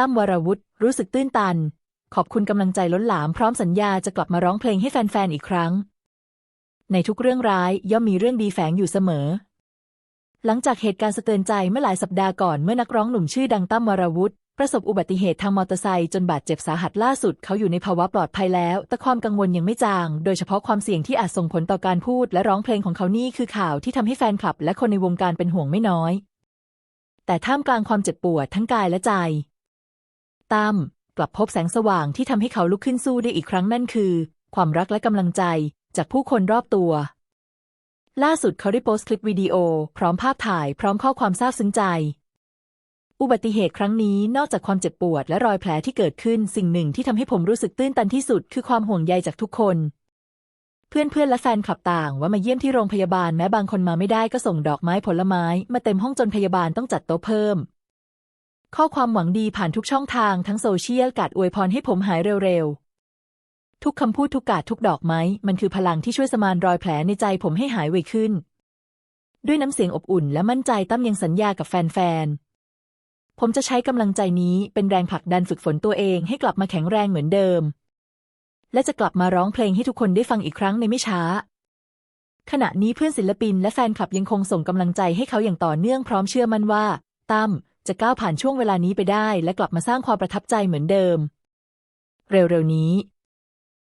ตั้มวรวุฒิรู้สึกตื้นตัน ขอบคุณกำลังใจล้นหลามพร้อมสัญญาจะกลับมาร้องเพลงให้แฟนๆ อีกครั้ง ในทุกเรื่องร้ายย่อมมีเรื่องดีแฝงอยู่เสมอ หลังจากเหตุการณ์สะเทือนใจเมื่อหลายสัปดาห์ก่อนเมื่อนักร้องหนุ่มชื่อดังตั้มวรวุฒิประสบอุบัติเหตุทางมอเตอร์ไซค์จนบาดเจ็บสาหัสล่าสุดเขาอยู่ในภาวะปลอดภัยแล้ว แต่ความกังวลยังไม่จาง โดยเฉพาะความเสี่ยงที่อาจส่งผลต่อการพูดและร้องเพลงของเขานี่คือข่าวที่ทำให้แฟนคลับ และคนในวงการเป็นห่วงไม่น้อย แต่ท่ามกลางความเจ็บปวดทั้งกายและใจ ตั้มกลับพบแสงสว่างที่ทำให้เขาลุกขึ้นสู้ได้อีกครั้งนั่นคือ ความรักและกำลังใจจากผู้คนรอบตัว ล่าสุดเขาได้โพสต์คลิปวิดีโอ พร้อมภาพถ่ายพร้อมข้อความซาบซึ้งใจ อุบัติเหตุครั้งนี้นอกจากความเจ็บปวดและรอยแผลที่เกิดขึ้นสิ่งหนึ่งที่ทำให้ผมรู้สึกตื้นตันที่สุด คือความห่วงใยจากทุกคน เพื่อนๆและแฟนคลับต่างว่ามาเยี่ยมที่โรงพยาบาลแม้บางคนมาไม่ได้ก็ส่งดอกไม้ผลไม้ มาเต็มห้องจนพยาบาลต้องจัดโต๊ะเพิ่ม ข้อความหวังดีผ่านทุกช่องทางทั้งโซเชียลกาดอวยพรให้ผมหายเร็วๆ ทุกคำพูดทุกกาดทุกดอกไม้ มันคือพลังที่ช่วยสมานรอยแผลในใจผมให้หายไวขึ้น ด้วยน้ำเสียงอบอุ่นและมั่นใจตั้มยังสัญญากับแฟนๆ ผมจะใช้กำลังใจนี้เป็นแรงผลักดันฝึกฝนตัวเองให้กลับมาแข็งแรงเหมือนเดิม และจะกลับมาร้องเพลงให้ทุกคนได้ฟังอีกครั้งในไม่ช้า ขณะนี้เพื่อนศิลปินและแฟนคลับยังคงส่งกำลังใจให้เขาอย่างต่อเนื่องพร้อมเชื่อมั่นว่าตั้ม จะก้าวผ่านช่วงเวลานี้ไปได้ และกลับมาสร้างความประทับใจเหมือนเดิม เร็วๆนี้